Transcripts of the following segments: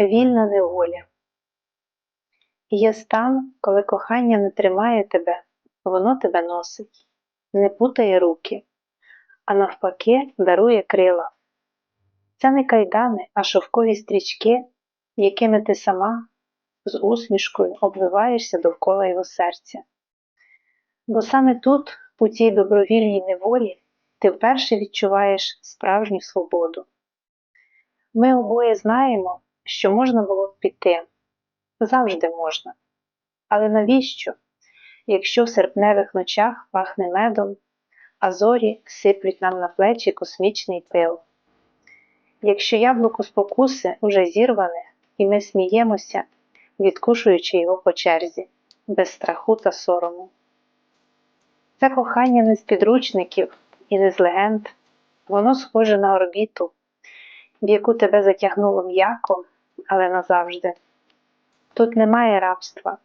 Вільна неволя. Є стан, коли кохання не тримає тебе, воно тебе носить, не путає руки, а навпаки дарує крила. Це не кайдани, а шовкові стрічки, якими ти сама з усмішкою обвиваєшся довкола його серця. Бо саме тут, у цій добровільній неволі, ти вперше відчуваєш справжню свободу. Ми обоє знаємо, що можна було б піти, завжди можна. Але навіщо, якщо в серпневих ночах пахне медом, а зорі сиплють нам на плечі космічний пил? Якщо яблуко спокуси уже зірване, і ми сміємося, відкушуючи його по черзі, без страху та сорому. Це кохання не з підручників і не з легенд, воно схоже на орбіту, в яку тебе затягнуло м'яко, але назавжди. Тут немає рабства,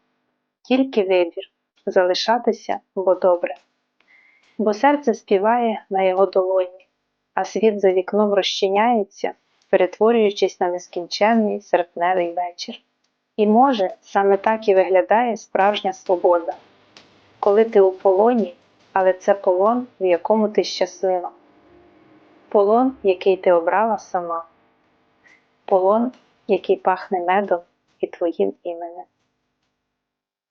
тільки вибір залишатися, бо добре. Бо серце співає на його долоні, а світ за вікном розчиняється, перетворюючись на нескінченний серпневий вечір. І може, саме так і виглядає справжня свобода, коли ти у полоні, але це полон, в якому ти щаслива, полон, який ти обрала сама, полон, який пахне медом і твоїм іменем.